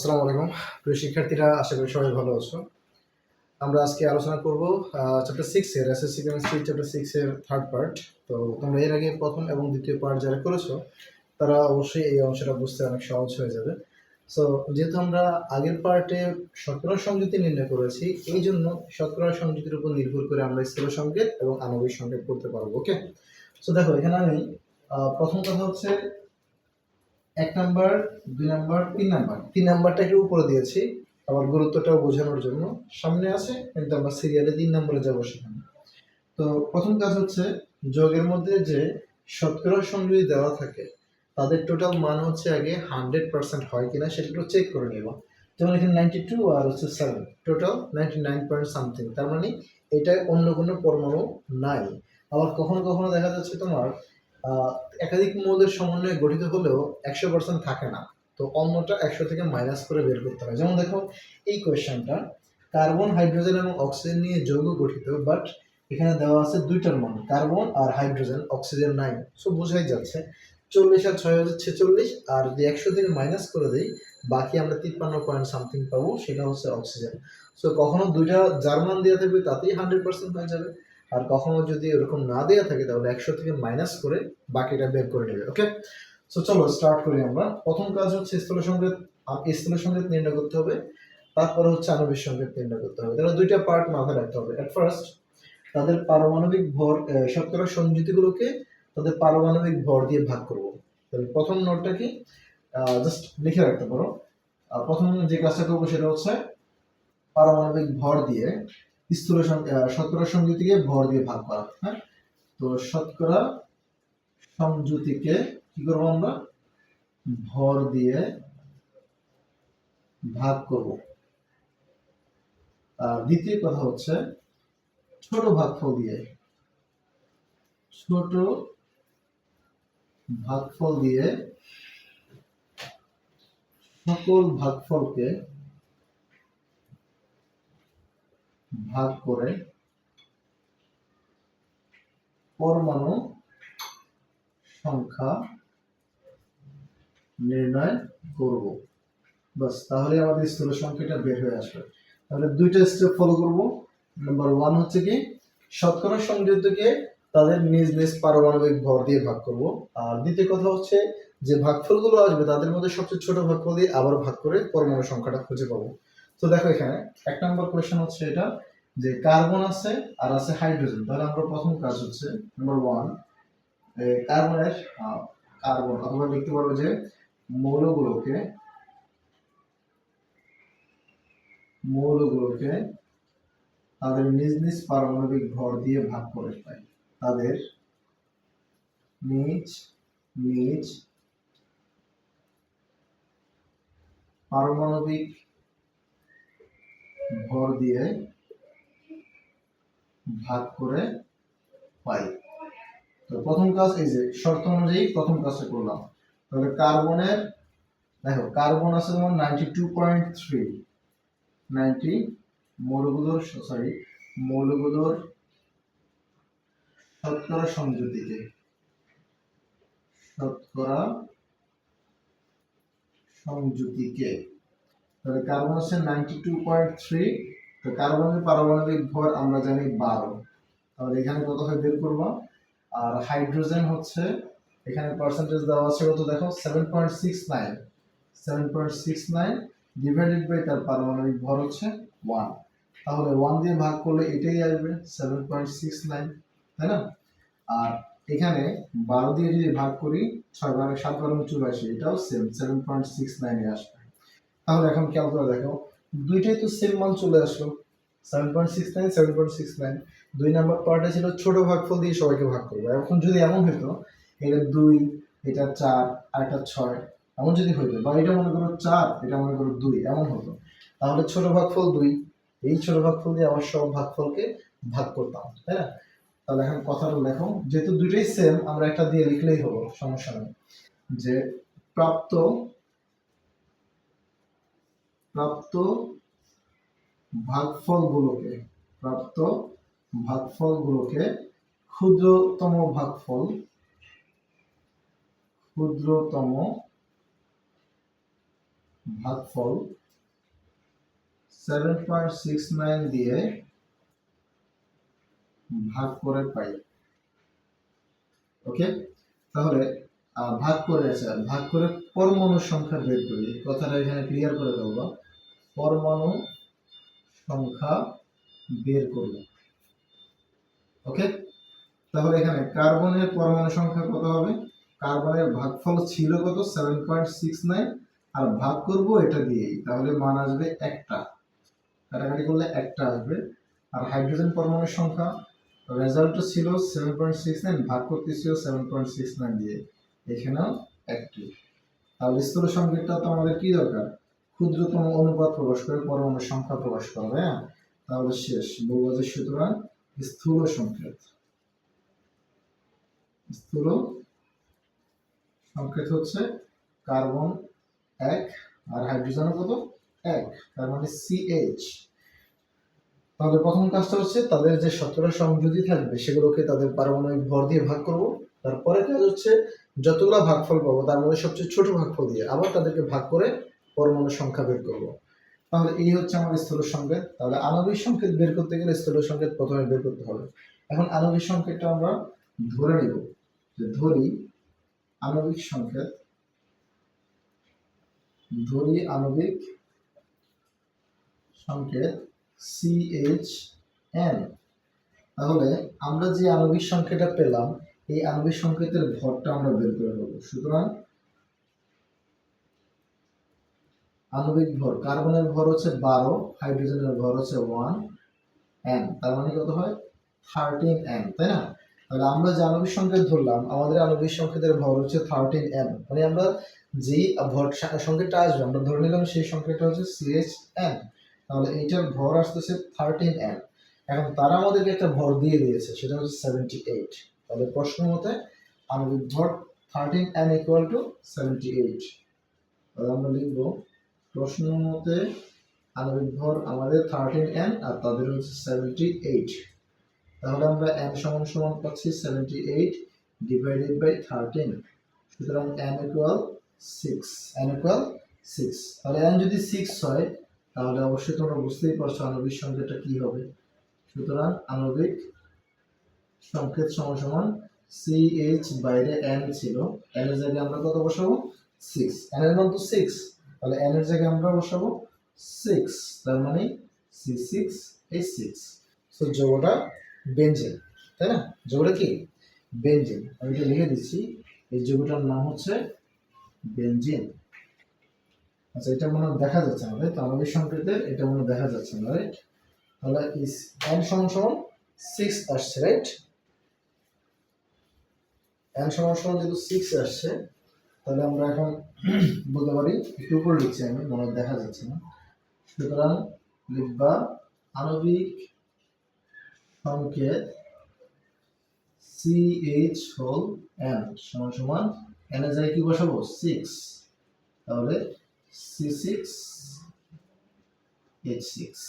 আসসালামু আলাইকুম। প্রিয় শিক্ষার্থীরা, আশা করি সবাই ভালো আছো। আমরা আজকে আলোচনা করব চ্যাপ্টার সিক্স এর এসএসসি কেমিস্ট্রি চ্যাপ্টার সিক্স এর থার্ড পার্ট তো তোমরা এর আগে প্রথম এবং দ্বিতীয় পার্ট যারা করেছ, তারা অবশ্যই এই অংশটা বুঝতে অনেক সহজ হয়ে যাবে। সো যেহেতু আমরা আগের পার্টে শতকরা সংযুতি নির্ণয় করেছি, এই জন্য শতকরা সংযুতির উপর নির্ভর করে আমরা স্থূল সংকেত এবং আণবিক সংকেত করতে পারব ওকে সো দেখো, এখানে আমি প্রথম কথা হচ্ছে এক নাম্বার, দুই নাম্বার, তিন নাম্বার। তিন নাম্বারটা একটু উপরে দিয়েছি, আবার গুরুত্বটাও বোঝানোর জন্য। সামনে আছে, কিন্তু আমরা সিরিয়ালে তিন নম্বরে যাব সেখানে। তো প্রথম কাজ হচ্ছে, যোগের মধ্যে যে শতকরা সংযোগ দেওয়া থাকে, তাদের টোটাল মান হচ্ছে আগে হান্ড্রেড পার্সেন্ট হয় কিনা সেটা একটু চেক করে নেব। যেমন এখানে নাইনটি টু আর হচ্ছে seven total ninety nine point something তার মানে এটায় অন্য কোনো পরমাণু নাই। আবার কখনো কখনো দেখা যাচ্ছে তোমার একাধিক মৌলের সমন্বয়ে গঠিত হলেও একশো পার্সেন্ট থাকে না। তো অন্যটা একশো থেকে মাইনাস করে বের করতে হয়। যেমন দেখো, এই কোয়েশ্চেনটা কার্বন হাইড্রোজেন এবং অক্সিজেন নিয়ে যৌগ গঠিত বাট এখানে দেওয়া আছে দুইটার মান কার্বন আর হাইড্রোজেন অক্সিজেন নাই সো বোঝাই যাচ্ছে, চল্লিশ আর ছয় হাজার ছেচল্লিশ, আর যদি একশো থেকে মাইনাস করে দিই, বাকি আমরা তিপ্পান্ন পয়েন্ট সামথিং পাবো, সেটা হচ্ছে অক্সিজেন সো কখনো দুইটা যার মান দেওয়া থাকবে, তাতেই হান্ড্রেড পার্সেন্ট হয়ে যাবে। আর কখনো যদি এরকম না দেওয়া থাকে, তাহলে একশো থেকে মাইনাস করে বাকিটা বের করে নেবে ওকে সো চলো স্টার্ট করি আমরা। প্রথম কাজ হচ্ছে স্থূল সংকেত, আ- স্থূল সংকেত নির্ণয় করতে হবে। তারপরে হচ্ছে আণবিক সংকেত নির্ণয় করতে হবে। তাহলে দুইটা পার্ট মাথায় রাখতে হবে। এট ফার্স্ট তাদের পারমাণবিক ভর শতকরা সংযুতিগুলোকে তাদের পারমাণবিক ভর দিয়ে ভাগ করব। তাহলে প্রথম নোটটা কি? জাস্ট লিখে রাখতে পারো। প্রথম যে কাজটা করব সেটা হচ্ছে পারমাণবিক ভর দিয়ে স্থূল শতকরা সংযুতিকে ভর দিয়ে ভাগ করা হ্যাঁ? তো শতকরা সংযুতিকে কি করব আমরা? ভর দিয়ে ভাগ করব। আর দ্বিতীয় কথা হচ্ছে ছোট ভাগফল দিয়ে, ছোট ভাগফল দিয়ে সকল ভাগফলকে ভাগ করে পরমাণু সংখ্যা নির্ণয় করব। বাস তাহলে আমাদের স্থূল সংখ্যাটা বের হয়ে আসবে। তাহলে দুইটা স্টেপ ফলো করব। নাম্বার ওয়ান হচ্ছে কি, শতকরা সংযুক্তকে তাদের নিজ নিজ পারমাণবিক ভর দিয়ে ভাগ করব। আর দ্বিতীয় কথা হচ্ছে, যে ভাগফলগুলো আসবে তাদের মধ্যে সবচেয়ে ছোট ভাগফল দিয়ে আবার ভাগ করে পরমাণু সংখ্যাটা খুঁজে পাবো। তো দেখো এখানে এক নম্বর কোয়েশ্চেন হচ্ছে এটা, যে কার্বন আছে আর আছে হাইড্রোজেন তাহলে আমরা প্রথম কাজ হচ্ছে নাম্বার ওয়ান কার্বনের কার্বন অথবা লিখতে পারব যে মৌলগুলোকে মৌলগুলোকে তাদের নিজ নিজ পারমাণবিক ভর দিয়ে ভাগ করে পাই তাদের নিজ নিজ পারমাণবিক ভর দিয়ে ভাগ করে পাই। তো প্রথম কাজ এই যে, শর্ত অনুযায়ী প্রথম কাজটা করলাম। তাহলে কার্বনের, দেখো, কার্বন আছে যেমন ninety two point three ninety মৌলগুলোর sorry মৌলগুলোর শতকরা সংযুতিকে শতকরা সংযুতিকে তাহলে কার্বন হচ্ছে নাইনটি টু পয়েন্ট থ্রি তো কার্বনের পারমাণবিক ভর আমরা জানি বারো। তাহলে এখানে কত হয়? বের করব। আর হাইড্রোজেন হচ্ছে, এখানে পার্সেন্টেজ দেওয়া আছে কত? দেখো seven point six nine seven point six nine divided by তার পারমাণবিক ভর হচ্ছে ওয়ান তাহলে ওয়ান দিয়ে ভাগ করলে এটাই আসবে সেভেন পয়েন্ট সিক্স নাইন তাই না? আর এখানে বারো দিয়ে যদি ভাগ করি, ছয় বারো সাত বারো চুরাশি, এটাও সেম সেভেন পয়েন্ট সিক্স নাইনে আসবে। তাহলে এখন খেয়াল করে দেখো, দুইটাই তো সেম মান চলে আসলো। Seven point six nine seven point six nine দুই নাম্বার পার্টে ছিল ছোট ভাগফল দিয়ে সবাইকে ভাগ করব। এখন যদি এমন হতো এটা দুই, এটা চার, আর এটা ছয়, এমন যদি হইতো, বা এটা মনে করো চার, এটা মনে করো দুই, এমন হতো। তাহলে ছোট ভাগফল দুই, এই ছোট ভাগফল দিয়ে আবার সব ভাগফলকে ভাগ করতাম, তাই না? তাহলে এখন কথাটা লেখো যেহেতু দুইটাই সেম আমরা একটা দিয়ে লিখলেই হলো, সমস্যা নেই। যে প্রাপ্ত প্রাপ্ত ভাগফলগুলোকে প্রাপ্ত ভাগফলগুলোকে ক্ষুদ্রতম ভাগফল ক্ষুদ্রতম ভাগফল সেভেন পয়েন্ট সিক্স নাইন দিয়ে ভাগ করে পাই। ওকে তাহলে ভাগ করে আছে ভাগ করে পরমাণুর সংখ্যা বের করি। কথাটা এখানে ক্লিয়ার করে দেবো পরমাণু সংখ্যা বের করব। ওকে তাহলে এখানে কার্বনের পরমাণু সংখ্যা কত হবে? কার্বনের ভাগফল ছিল কত? সেভেন পয়েন্ট সিক্স নাইন আর ভাগ করব এটা দিয়েই। তাহলে মান আসবে একটা। কাটাকাটি করলে একটা আসবে। আর হাইড্রোজেন পরমাণুর সংখ্যা রেজাল্টও ছিল সেভেন পয়েন্ট সিক্স নাইন ভাগ করতেছিল সেভেন পয়েন্ট সিক্স নাইন দিয়ে। এখানেও একটি। তাহলে স্থূল সংকেতটা তো আমাদের কি দরকার? ক্ষুদ্রতম অনুপাত প্রকাশ করে পরমাণুর সংখ্যা প্রকাশ করবে হ্যাঁ তাহলে শেষ যে সুতরাং স্থূল সংকেত। স্থূল সংকেত হচ্ছে কার্বন এক আর হাইড্রোজেন কত? এক, তার মানে সিএইচ তাহলে প্রথম কাজটা হচ্ছে তাদের যে শতকরা সংযোজি থাকবে, সেগুলোকে তাদের পারমাণবিক ভর দিয়ে ভাগ করব। তারপরে কাজ হচ্ছে যতগুলো ভাগফল পাবো, তার মধ্যে সবচেয়ে ছোট ভাগফল দিয়ে আবার তাদেরকে ভাগ করে পরমাণু সংখ্যা বের করব। তাহলে এই হচ্ছে আমার স্থূল সংকেত। তাহলে আণবিক সংকেত বের করতে গেলে স্থূল সংকেত প্রথমে বের করতে হবে। এখন আণবিক সংকেতটা আমরা ধরে নিব। যে ধরি আণবিক সংকেত, ধরি আণবিক সংকেত সিএইচ এন তাহলে আমরা যে আণবিক সংখ্যাটা পেলাম এই আণবিক সংকেতের ভরটা আমরা বের করে নেব। সুতরাং আণবিক ভর, কার্বনের ভর হচ্ছে বারো, হাইড্রোজেনের ভর হচ্ছে ওয়ান এন, তার মানে কত হয়? থার্টিন এন, তাই না? তাহলে আমরা যে আণবিক সংকেত ধরলাম, আমাদের আণবিক সংকেতের ভর হচ্ছে থার্টিন এন মানে আমরা যেই ভর সংকেতটা আসবে, আমরা ধরে নিলাম সেই সংকেতটা হচ্ছে সিএইচ এন, তাহলে এইটার ভর আসতেছে থার্টিন এন। এখন তারা আমাদেরকে একটা ভর দিয়ে দিয়েছে, সেটা হচ্ছে সেভেন্টি এইট তাহলে প্রশ্ন মতে আণবিক ভর thirteen n equal to seventy eight তাহলে আমরা লিখব, প্রশ্ন মতে আণবিক ভর আমাদের থার্টিন এন আর তাদের হচ্ছে সেভেন্টি এইট তাহলে আমরা এন সমান সমান পাচ্ছি seventy eight divided by thirteen সুতরাং n equal six n equal six তাহলে এন যদি সিক্স হয়, তাহলে অবশ্যই তোমরা বুঝতেই পারছ আণবিক সংখ্যাটা কি হবে। সুতরাং আণবিক সংকেত সমান সমান সি এইচ বাইরে এন ছিল। এন এর জায়গায় আমরা কত বসাবো? সিক্স এন এর মান তো সিক্স তাহলে এন এর জায়গায় আমরা বসাবো সিক্স তার মানে C six H six so যোগটা বেঞ্জিন, তাই না? যোগটা কি? বেঞ্জিন। আমি এটা লিখে দিচ্ছি। এই যোগটার নাম হচ্ছে বেঞ্জিন। আচ্ছা এটা মনে দেখা যাচ্ছে আমাদের সংকেতে এটা মনে দেখা যাচ্ছে না রাইট তাহলে এন সমান সিক্স আসছে রাইট এন সমান সমান যেহেতু সিক্স আসছে, তাহলে আমরা এখন বলতে পারি একটু উপরে লিখছি আমি, মনে দেখা যাচ্ছে না। সুতরাং লিখবা আণবিক সংকেত সি এইচ হোল এন সমান সমান এন কি বসাবো? সিক্স তাহলে সি সিক্স এইচ সিক্স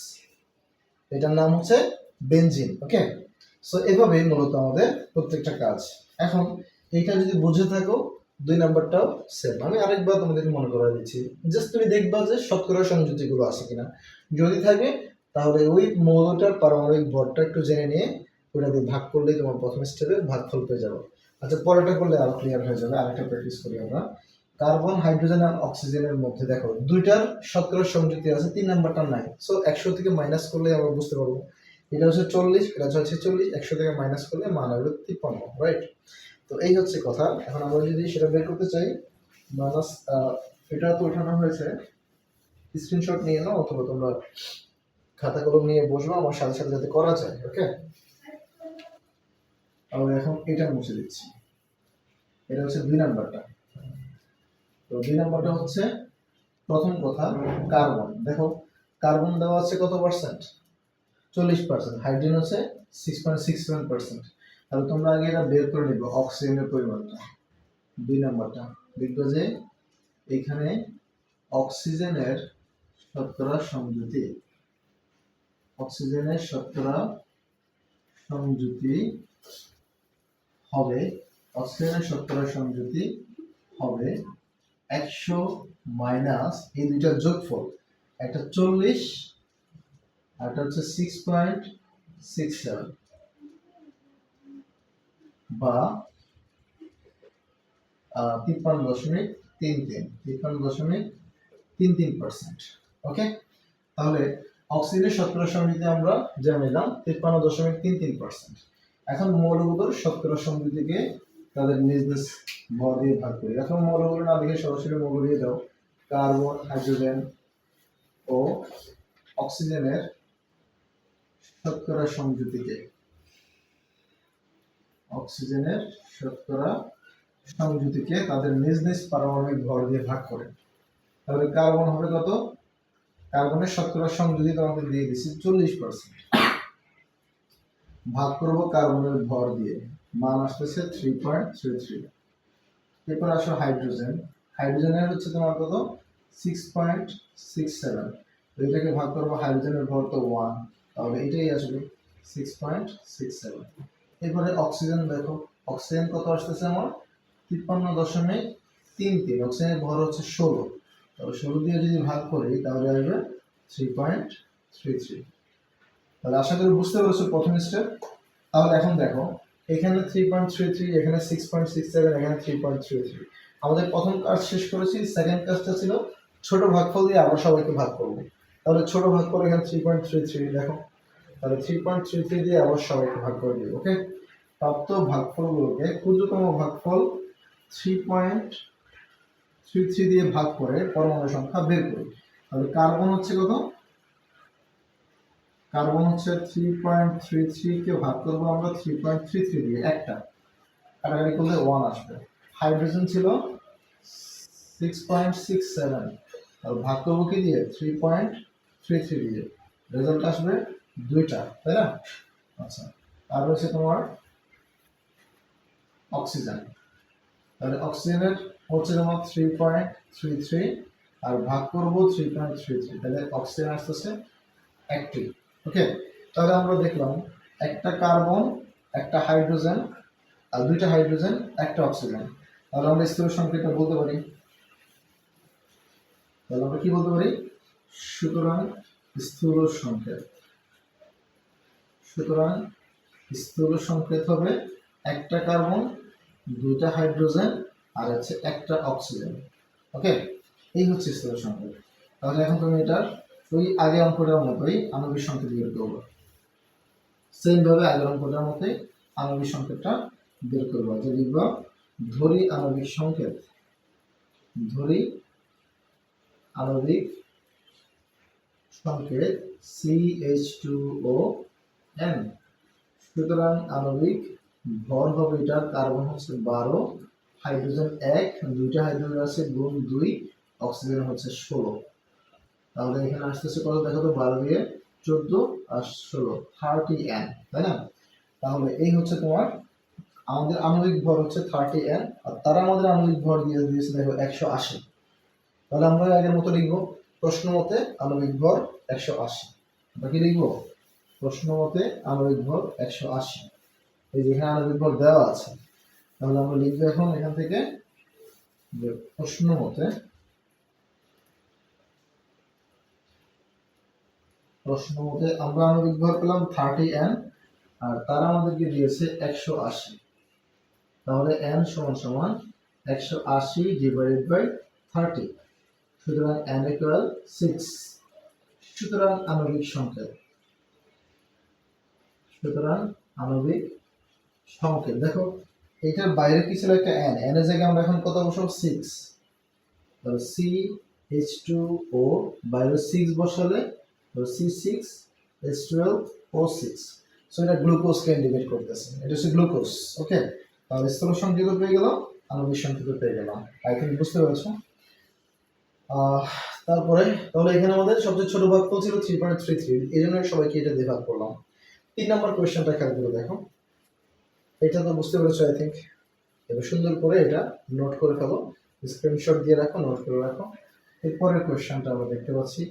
এটার নাম হচ্ছে বেনজিন ওকে সো এভাবেই মূলত আমাদের প্রত্যেকটা কাজ। এখন এইটা যদি বুঝে থাকো, দুই নাম্বারটাও সেম আমি আরেকবার তোমাদেরকে মনে করাই দিচ্ছি। জাস্ট তুমি দেখবা যে শতকরা সংযুতিগুলো আছে কিনা। যদি থাকে, তাহলে ওই মৌলটার পারমাণবিক ভরটা একটু জেনে নিয়ে ওটা দিয়ে ভাগ করলেই তোমার প্রথম স্টেপে ভাগ ফল পেয়ে যাব। আচ্ছা পরেরটা করলে আরও ক্লিয়ার হয়ে যাবে। আরেকটা প্র্যাকটিস করি আমরা। কার্বন হাইড্রোজেন আর অক্সিজেনের মধ্যে দেখো, দুইটার শতকরা সংযুক্তি আছে, তিন নাম্বারটা নাই। সো একশো থেকে মাইনাস করলে আমরা বুঝতে পারব। এটা হচ্ছে চল্লিশ, এটা হচ্ছে চল্লিশ একশো থেকে মাইনাস করলে মান হবে তিপ্পান্ন রাইট তো এই হচ্ছে কথা। এখন আমরা যদি সেটা বের করতে চাই মাইনাস এটা তো ওঠানো হয়েছে। স্ক্রিনশট নিয়ে নাও, অথবা তোমরা খাতা কলম নিয়ে বসবো, আমার সাথে সাথে যাতে করা যায় ওকে আমরা এখন এটা মুছে দিচ্ছি। এটা হচ্ছে দুই নাম্বারটা। তো দুই নাম্বারটা হচ্ছে প্রথম কথা, কার্বন। দেখো, কার্বন দেওয়া আছে কত পার্সেন্ট চল্লিশ পার্সেন্ট হাইড্রোজেন হচ্ছে six point six seven percent তাহলে তোমরা আগে এটা বের করে নিবে, অক্সিজেনের পরিমাণটা। দুই নাম্বারটা। দেখবে যে এখানে অক্সিজেনের শতকরা সংযুতি অক্সিজেনের শতকরা সংযুতি হবে, অক্সিজেনের শতকরা সংযুতি হবে একশো মাইনাস এই দুইটার যোগফল। একটা চল্লিশ আর একটা হচ্ছে সিক্স পয়েন্ট সিক্স সেভেন বা তিপ্পান্ন দশমিক তিন তিন, তিপ্পান্ন দশমিক তিন তিন পার্সেন্ট ওকে তাহলে অক্সিজেনের শতকরা সমৃদ্ধি আমরা জানিলাম তিপ্পান্ন দশমিক তিন তিন পার্সেন্ট এখন মৌলগুলোর শতকরা সমৃদ্ধিকে তাদের নিজ নিজ ভর দিয়ে ভাগ করি। এখন মৌলগুলো না দেখে সরাসরি মৌল দিয়ে দাও। কার্বন, হাইড্রোজেন ও অক্সিজেনের শতকরা সংযুতিকে অক্সিজেনের শতকরা সংযুতিকে তাদের নিজ নিজ পারমাণবিক ভর দিয়ে ভাগ করে। তাহলে কার্বন হবে কত? কার্বনের শতকরা সংযুতি তোমাকে দিয়ে দিচ্ছি চল্লিশ পার্সেন্ট ভাগ করব কার্বনের ভর দিয়ে। মান আসতেছে থ্রি পয়েন্ট থ্রি থ্রি এরপর আসো হাইড্রোজেন। হাইড্রোজেনের হচ্ছে তোমার কত? সিক্স পয়েন্ট সিক্স সেভেন এটাকে ভাগ করব হাইড্রোজেনের ভর তো ওয়ান তাহলে এটাই আসবে সিক্স পয়েন্ট সিক্স সেভেন এরপরে অক্সিজেন দেখো অক্সিজেন কত আসতেছে আমার? তিপ্পান্ন দশমিক তিন তিন অক্সিজেনের ভর হচ্ছে ষোলো। তাহলে ষোলো দিয়ে যদি ভাগ করি, তাহলে আসবে থ্রি পয়েন্ট থ্রি থ্রি তাহলে আশা করি বুঝতে পেরেছ প্রথম স্টেপ তাহলে এখন দেখো, এখানে থ্রি পয়েন্ট থ্রি থ্রি এখানে সিক্স পয়েন্ট সিক্স সেভেন এখানে থ্রি পয়েন্ট থ্রি থ্রি আমাদের প্রথম কাজ শেষ করেছি সেকেন্ড কাজটা ছিল ছোট ভাগফল দিয়ে আবার সবাইকে ভাগ করব। তাহলে ছোট ভাগ করে এখানে থ্রি পয়েন্ট থ্রি থ্রি দেখো। তাহলে থ্রি পয়েন্ট থ্রি থ্রি দিয়ে আবার সবাইকে ভাগ করে দিই ওকে প্রাপ্ত ভাগফলগুলোকে ক্ষুদ্রতম ভাগফল থ্রি পয়েন্ট থ্রি থ্রি দিয়ে ভাগ করে পরমাণু সংখ্যা বের করি। তাহলে কার্বন হচ্ছে কত? কার্বন হচ্ছে থ্রি পয়েন্ট থ্রি থ্রিকে ভাগ করব আমরা থ্রি পয়েন্ট থ্রি থ্রি দিয়ে একটা। কাটাকাটি করলে ওয়ান আসবে। হাইড্রোজেন ছিল সিক্স পয়েন্ট সিক্স সেভেন আর ভাগ করব কি দিয়ে? থ্রি পয়েন্ট থ্রি থ্রি দিয়ে। রেজাল্ট আসবে দুইটা, তাই না? আচ্ছা। আর রয়েছে তোমার অক্সিজেন। তাহলে অক্সিজেনের হচ্ছে তোমার থ্রি পয়েন্ট থ্রি থ্রি আর ভাগ করব থ্রি পয়েন্ট থ্রি থ্রি তাহলে অক্সিজেন আসতেছে একটি। ওকে তাহলে আমরা দেখলাম একটা কার্বন, একটা হাইড্রোজেন আর দুইটা হাইড্রোজেন, একটা অক্সিজেন। তাহলে আমরা স্থূল সংখ্যাটা বলতে পারি। তাহলে আমরা কি বলতে পারি? সুতরাং স্থূল সংকেত। সুতরাং স্থূল সংকেত হবে একটা কার্বন দুইটা হাইড্রোজেন আর হচ্ছে একটা অক্সিজেন। ওকে? এই হচ্ছে স্থূল সংকেত তাহলে এখন তুমি এটার ওই আগে অঙ্কটার মতোই আণবিক সংকেত বের করব। সেম ভাবে আগের অঙ্কটার মতোই আণবিক সংকেতটা বের করব। যে লিখব, ধরি আণবিক সংকেত। ধরি আণবিক সংকেত C H two O n সুতরাং আণবিক ভর হবে এটা কার্বন হচ্ছে বারো, হাইড্রোজেন এক, দুইটা হাইড্রোজেন আছে গুণ দুই, অক্সিজেন হচ্ছে ষোলো। তাহলে এখানে আসতেছে কত? দেখো তো, বারো দিয়ে চোদ্দ আর ষোলো থার্টি এন তাই না? তাহলে এই হচ্ছে তোমার, আমাদের আণবিক ভর হচ্ছে থার্টি এন আর তারা আমাদের আণবিক ভর দিয়ে দিয়েছে, দেখো, একশো আশি। তাহলে আমরা আগের মতো লিখব, প্রশ্ন মতে আণবিক ভর একশো আশি। আমরা কি লিখব? প্রশ্ন মতে আণবিক ভর একশো আশি। এই যেখানে আণবিক ভর দেওয়া আছে। তাহলে আমরা লিখব এখন এখান থেকে যে প্রশ্ন মতে প্রশ্ন মতে আমরা আণবিক ভর পেলাম থার্টি এন আর তারা আমাদেরকে দিয়েছে একশো আশি। তাহলে এন সমান সমান একশো আশি ডিভাইডেড বাই থার্টি সুতরাং এন ইকুয়াল সিক্স সুতরাং আণবিক সংকেত সুতরাং আণবিক সংকেত দেখো, এটার বাইরে কি ছিল একটা এন এন এর জায়গায় আমরা এখন কত বসাবো? সিক্স তাহলে সি এইচ টু ও বাইরে সিক্স বসালে C six H twelve O six so এটা গ্লুকোজকে ইন্ডিকেট করতেছে। এটা হচ্ছে গ্লুকোজ ওকে তাহলে স্থল সংকেত পেয়ে গেলাম আণবিক সংকেত পেয়ে গেলাম? আই থিঙ্ক বুঝতে পেরেছ? তারপরে, তাহলে এখানে আমাদের সবচেয়ে ছোট ভাগ ছিল থ্রি পয়েন্ট থ্রি থ্রি এই জন্য সবাইকে এটা দিয়ে ভাগ করলাম। তিন নম্বর কোয়েশ্চেনটা খেয়াল করে দেখো। এটা তো বুঝতে পেরেছ আই থিঙ্ক এবার সুন্দর করে এটা নোট করে ফেলো। স্ক্রিনশট দিয়ে রাখো নোট করে রাখো। এরপরের কোয়েশ্চেনটা আমরা দেখতে পাচ্ছি।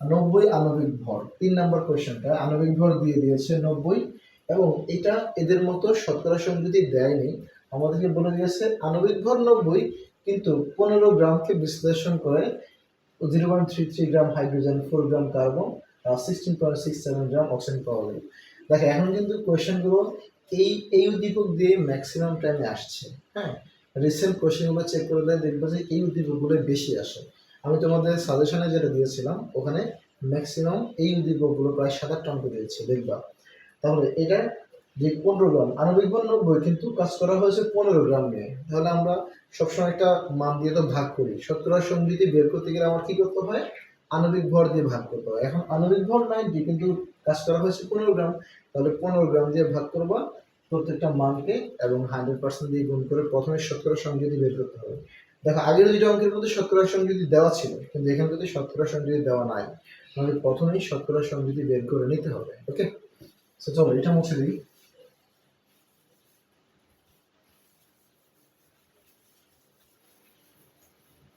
নব্বই আণবিক ভর। তিন নম্বর কোয়েশ্চেনটা আণবিক ভর দিয়ে দিয়েছে নব্বই এবং এটা এদের মতো শতকরা সংযুতি দেয়নি, আমাদেরকে বলে দিয়েছে আণবিক ভর নব্বই, কিন্তু পনেরো গ্রামকে বিশ্লেষণ করে zero point three three gram hydrogen four gram carbon আর sixteen point six seven gram oxygen পাওয়া গেল দেখো, এখন কিন্তু কোয়েশ্চেনগুলো এই এই উদ্দীপক দিয়ে ম্যাক্সিমাম টাইমে আসছে হ্যাঁ? রিসেন্ট কোয়েশ্চেনগুলো চেক করে দেয়, দেখব যে এই উদ্দীপকগুলো বেশি আসে। আমি তোমাদের সাজেশনে যেটা দিয়েছিলাম, ওখানে ম্যাক্সিমাম এই উদ্দীপকগুলো প্রায় সাত আটটা অঙ্ক দিয়েছে, দেখবা। তাহলে এটা যে পনেরো গ্রাম, আণবিক বল নব্বই, কিন্তু কাজ করা হয়েছে পনেরো গ্রাম নিয়ে। তাহলে আমরা সবসময় একটা মান দিয়ে তো ভাগ করি। শতকরা সমৃদ্ধি বের করতে গেলে আমার কি করতে হয়? আণবিক ভর দিয়ে ভাগ করতে হয় এখন আণবিক ভর নাইনটি কিন্তু কাজ করা হয়েছে পনেরো গ্রাম। তাহলে পনেরো গ্রাম দিয়ে ভাগ করবা প্রত্যেকটা মানকে এবং হান্ড্রেড পার্সেন্ট দিয়ে গুণ করে প্রথমে শতকরা সংযোগী বের করতে হবে। দেখো, আগের দুটো অঙ্কের মধ্যে শতকরা সংযোগী দেওয়া ছিল, কিন্তু এখানে যদি শতকরা সংযোগী দেওয়া নাই। তাহলে প্রথমেই শতকরা সংযোগী বের করে নিতে হবে ওকে চলো, এটা মুছে দিই।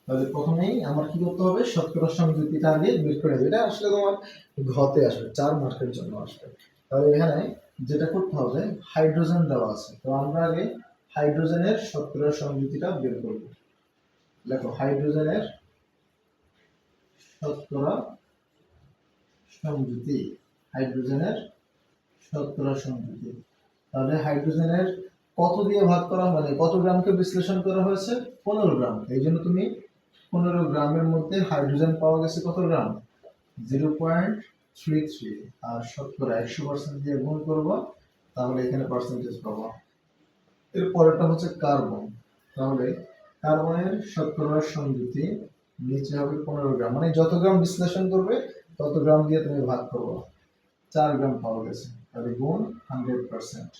তাহলে প্রথমেই আমার কি করতে হবে? শতকরা সংযুক্তিটা আগে বের করে দেবে। এটা আসলে তোমার ঘতে আসবে, চার মার্কের জন্য আসবে। তাহলে এখানে যেটা করতে হবে হাইড্রোজেন দেওয়া আছে। তো আমরা আগে হাইড্রোজেনের শতকরা সংযুক্তিটা বের করব। দেখো হাইড্রোজেনের শতকরা সংযুতি হাইড্রোজেনের শতকরা সংযুতি তাহলে হাইড্রোজেনের কত দিয়ে ভাগ করা মানে কত গ্রামকে বিশ্লেষণ করা হয়েছে? পনেরো গ্রাম এই জন্য তুমি পনেরো গ্রামের মধ্যে হাইড্রোজেন পাওয়া গেছে কত gram? Zero point three three. আর শতকরা একশো পার্সেন্ট দিয়ে গুণ করব, তাহলে এখানে পার্সেন্টেজ পাবো। এর পরেরটা হচ্ছে কার্বন। তাহলে কার্বনের শতকরা সংযুতি নিচে হবে পনেরো গ্রাম। মানে যত গ্রাম বিশ্লেষণ করবে, তত গ্রাম দিয়ে তুমি ভাগ করব। চার গ্রাম পাওয়া গেছে, তাহলে গুণ হান্ড্রেড পার্সেন্ট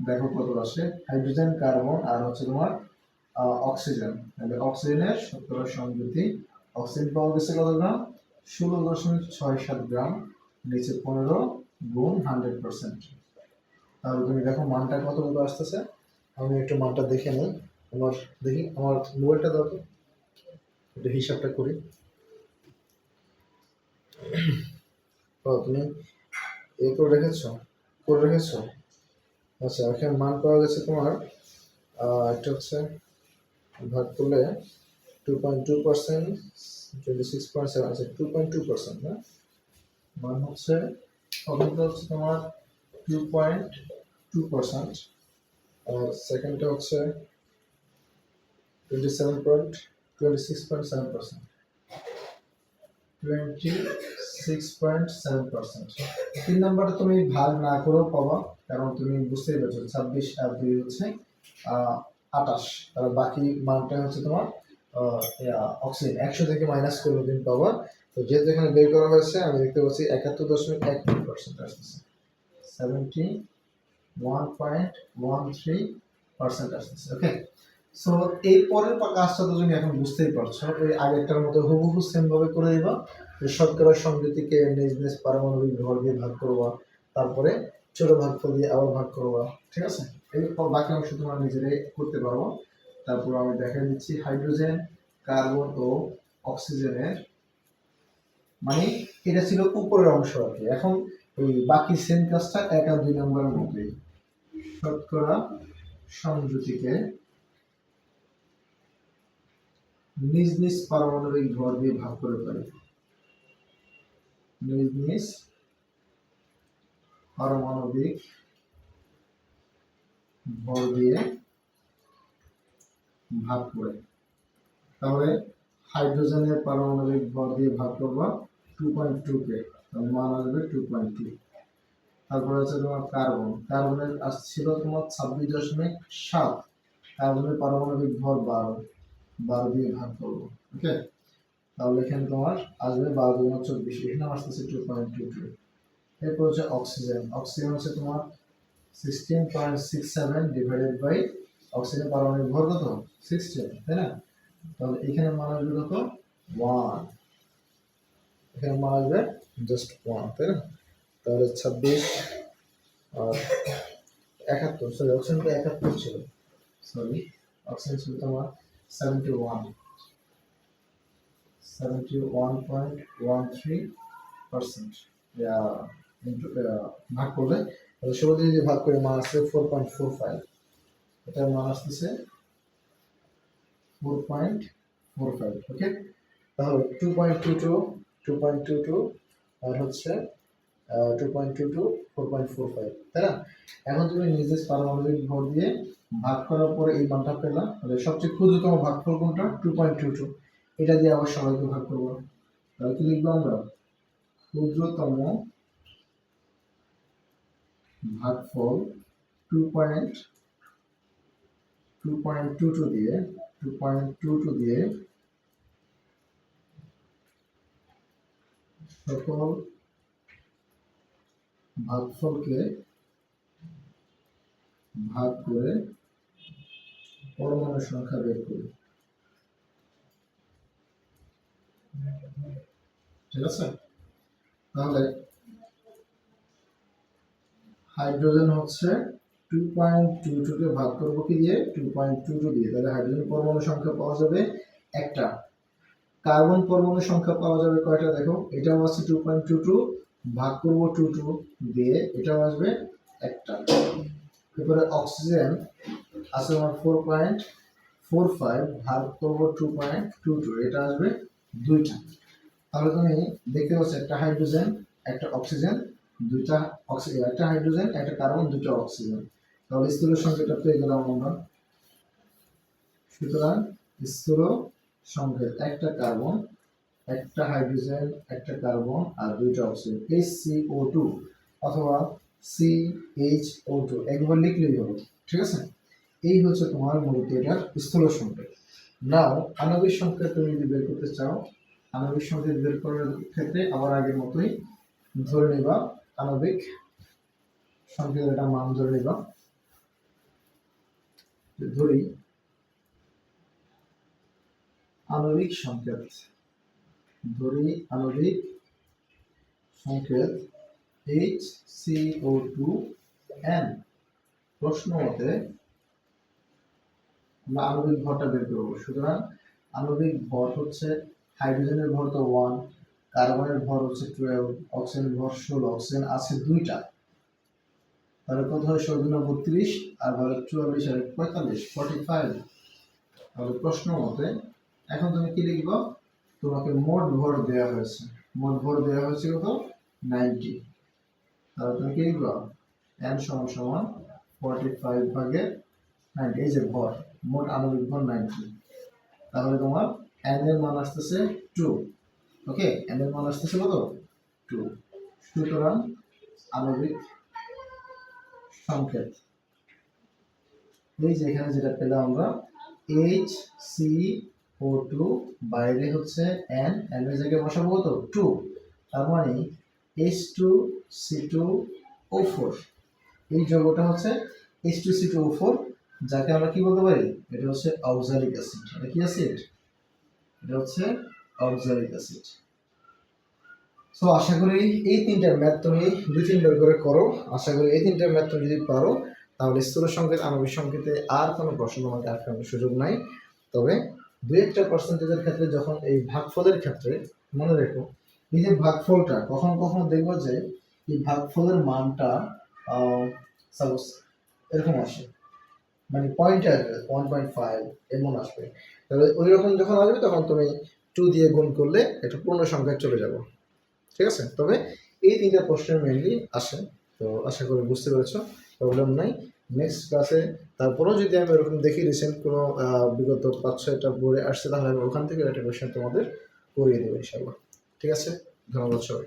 দেখো কত আসে, হাইড্রোজেন, কার্বন, আর হচ্ছে তোমার অক্সিজেন। তাহলে অক্সিজেনের শতকরা সংযুতি অক্সিজেন পাওয়া গেছে কত গ্রাম? ষোলো দশমিক ছয় সাত গ্রাম, নিচে পনেরো গুণ হান্ড্রেড পার্সেন্ট তাহলে তুমি দেখো মানটা কত কত আসতেছে। আমি একটু মানটা দেখে নিই। আমার দেখি, আমার মোবাইলটা দাও তো। একটু হিসাবটা করি। তুমি এ করে রেখেছ? করে রেখেছো? আচ্ছা এখানে মান পাওয়া গেছে তোমার একটা হচ্ছে ভাগ করলে two point two percent twenty six point seven আচ্ছা টু পয়েন্ট টু পার্সেন্ট না? মান হচ্ছে প্রথমটা হচ্ছে তোমার টু পয়েন্ট টু পার্সেন্ট আর সেকেন্ডটা হচ্ছে twenty seven point twenty six point seven percent twenty six point seven percent তিন নাম্বারটা তুমি ভাগ না করেও পাবা, কারণ তুমি বুঝতেই পারছ, ছাব্বিশ আর দুই হচ্ছে আটাশ। আর বাকি মানটা হচ্ছে তোমার অক্সিজেন একশো থেকে মাইনাস করলে তুমি পাবা। তো যেহেতু এখানে বের করা হয়েছে, আমি দেখতে পাচ্ছি একাত্তর দশমিক এক তিন পার্সেন্ট আসতেছে। Seventy one point one three percent আসতেছে ওকে সো এই পরের কাজটা তো তুমি এখন বুঝতেই পারছ। ওই আগেরটার মতো হুবহু সেম ভাবে করে দিবা। যে শতকরা সংযুতিকে নিজ নিজ পারমাণবিক ভর দিয়ে ভাগ করবা। তারপরে ছোট ভাগফল দিয়ে আবার ভাগ করবা, ঠিক আছে? এই প- বাকি অংশ তোমরা নিজেরাই করতে পারব। তারপর আমি দেখা দিচ্ছি হাইড্রোজেন, কার্বন ও অক্সিজেনের। মানে এটা ছিল উপরের অংশ আর কি। এখন ওই বাকি সেম কাজটা এক আর দুই নম্বরের মধ্যেই শতকরা সংযুতিকে নিজ নিজ পারমাণবিক ভর দিয়ে ভাগ করে পারি নিজ নিজ পারমাণবিক ভর দিয়ে ভাগ করে। তাহলে হাইড্রোজেনের পারমাণবিক ভর দিয়ে ভাগ করবা টু পয়েন্ট টু কে মান আসবে টু পয়েন্ট টু তারপরে হচ্ছে তোমার কার্বন কার্বনের আসছিল তোমার ছাব্বিশ দশমিক সাত কার্বনের পারমাণবিক ভর বারো বারো দিয়ে ভাগ করব ওকে তাহলে এখানে তোমার আসবে বারো দুগুণ চব্বিশ, এখানে আসতেছে টু পয়েন্ট টু টু এরপর হচ্ছে অক্সিজেন অক্সিজেন হচ্ছে তোমার sixteen point six seven divided by oxygen পারমাণবিক ভর কত? সিক্সটিন তাই না? তাহলে এখানে মান আসবে কত? ওয়ান এখানে মান আসবে জাস্ট ওয়ান তাই না? তাহলে ছাব্বিশ আর একাত্তর সরি অক্সিজেন তো একাত্তর ছিল। সরি অক্সিজেন ছিল তোমার seventy one seventy one point one three percent ভাগ করলে ষোলো দিয়ে যদি ভাগ করে মান আসছে ফোর পয়েন্ট ফোর ফাইভ এটার মান আসতেছে four point four five okay তাহলে two point two two two point two two আর হচ্ছে two point two two four point four five তাই না? এখন তুমি নিজে পারমাণবিক ভর দিয়ে ভাগ করার পরে এই মানটা পেলাম তাহলে সবচেয়ে ক্ষুদ্রতম ভাগফল কোনটা? টু পয়েন্ট টু টু এটা দিয়ে আবার সবাইকে ভাগ করব। তাহলে কি লিখব আমরা? ক্ষুদ্রতম ভাগফল two point two point two two দিয়ে টু পয়েন্ট টু টু দিয়ে সকল ভাগফলকে ভাগ করে পরমাণু সংখ্যা বের করি। ঠিক আছে? তাহলে হাইড্রোজেন হচ্ছে টু পয়েন্ট টু টুকে ভাগ করব কি দিয়ে? টু পয়েন্ট টু টু দিয়ে। তাহলে হাইড্রোজেন পরমাণু সংখ্যা পাওয়া যাবে একটা। কার্বন পরমাণু সংখ্যা পাওয়া যাবে কয়টা? দেখো, এটাও আছে টু পয়েন্ট টু টু ভাগ করব টু টু দিয়ে এটাও আসবে একটা। এরপরে অক্সিজেন আছে আমার ফোর পয়েন্ট ফোর ফাইভ ভাগ করব টু পয়েন্ট টু টু এটা আসবে দুইটা। তাহলে তুমি দেখতে পাচ্ছ একটা হাইড্রোজেন, একটা অক্সিজেন, দুইটা অক্সিজেন একটা হাইড্রোজেন একটা কার্বন দুটো অক্সিজেন তাহলে স্থূল সংখ্যাটা পেয়ে গেলাম আমরা। সুতরাং স্থূল সংকেত একটা কার্বন একটা হাইড্রোজেন একটা কার্বন আর দুইটা oxygen H C O two অথবা সি এইচ ও টু একবার লিখলেই হবে, ঠিক আছে? এই হচ্ছে তোমার মূলত এটার স্থূল সংকেত নাও আণবিক সংকেত তুমি যদি বের করতে চাও, আণবিক সংকেত বের করার ক্ষেত্রে আবার আগের মতোই ধরে নিবা। আণবিক সংকেত একটা মান ধরে নিবা ধরি, আণবিক সংকেত। ধরি আণবিক সংকেত H C O two n প্রশ্ন মতে আমরা আণবিক ভরটা বের করব। সুতরাং আণবিক ভর হচ্ছে হাইড্রোজেনের ভর তো ওয়ান কার্বনের ভর হচ্ছে টুয়েলভ অক্সিজেনের ভর ষোলো অক্সিজেন আছে দুইটা। তাহলে কত হয়? দুগুণে বত্রিশ, আর বলে চুয়াল্লিশ, আর পঁয়তাল্লিশ ফর্টি ফাইভ তাহলে প্রশ্ন মতে, এখন তুমি কি লিখব? তোমাকে মোট ভর দেওয়া হয়েছে। মোট ভর দেওয়া হয়েছে কত? নাইনটি। তাহলে তুমি কি লিখব? এন সমান সমান ফর্টি ফাইভ ভাগে নাইনটি। এই যে ভর, মোট আণবিক ভর নাইনটি। তাহলে তোমার এন এর মান আসতেছে টু ওকে এন এর মান আসতেছে কত? টু সুতরাং আণবিক সংকেত। এই যে এখানে যেটা পেলাম আমরা এইচ সি ও টু বাইরে হচ্ছে এন এন এর জায়গায় বসাবো কত? টু তার মানে H two C two O four এই যৌগটা হচ্ছে H two C two O four যাকে আমরা কি বলতে পারি? এটা হচ্ছে অক্সালিক অ্যাসিড এটা কি অ্যাসিড এটা হচ্ছে অক্সালিক অ্যাসিড সো আশা করি এই তিনটার ম্যাথ তুমি দুই তিনবার করে করো। আশা করি এই তিনটার ম্যাথ তুমি যদি পারো, তাহলে স্থূল সংকেত, আণবিক সংকেতে আর কোনো প্রশ্ন তোমাকে আটকানোর সুযোগ নাই। তবে দু একটা পার্সেন্টেজের ক্ষেত্রে যখন এই ভাগফলের ক্ষেত্রে, মনে রেখো, এই যে ভাগফলটা, কখন কখন দেখব যে এই ভাগফলের মানটা সাপোজ এরকম আসে। মানে পয়েন্ট আসবে ওয়ান পয়েন্ট ফাইভ এমন আসবে। তাহলে ওই রকম যখন আসবে, তখন তুমি টু দিয়ে গুণ করলে একটা পূর্ণ সংখ্যায় চলে যাব। ঠিক আছে? তবে এই তিনটা প্রশ্ন মেনলি আসে। তো আশা করি বুঝতে পেরেছ প্রবলেম নাই। নেক্সট ক্লাসে তারপরেও যদি আমি এরকম দেখি রিসেন্ট কোনো বিগত পাঁচ, ছয়টা বই আসছে, তাহলে আমি ওখান থেকে একটা কোয়েশ্চেন তোমাদের করিয়ে দেবো ইনশাল্লাহ ঠিক আছে? ধন্যবাদ সবাই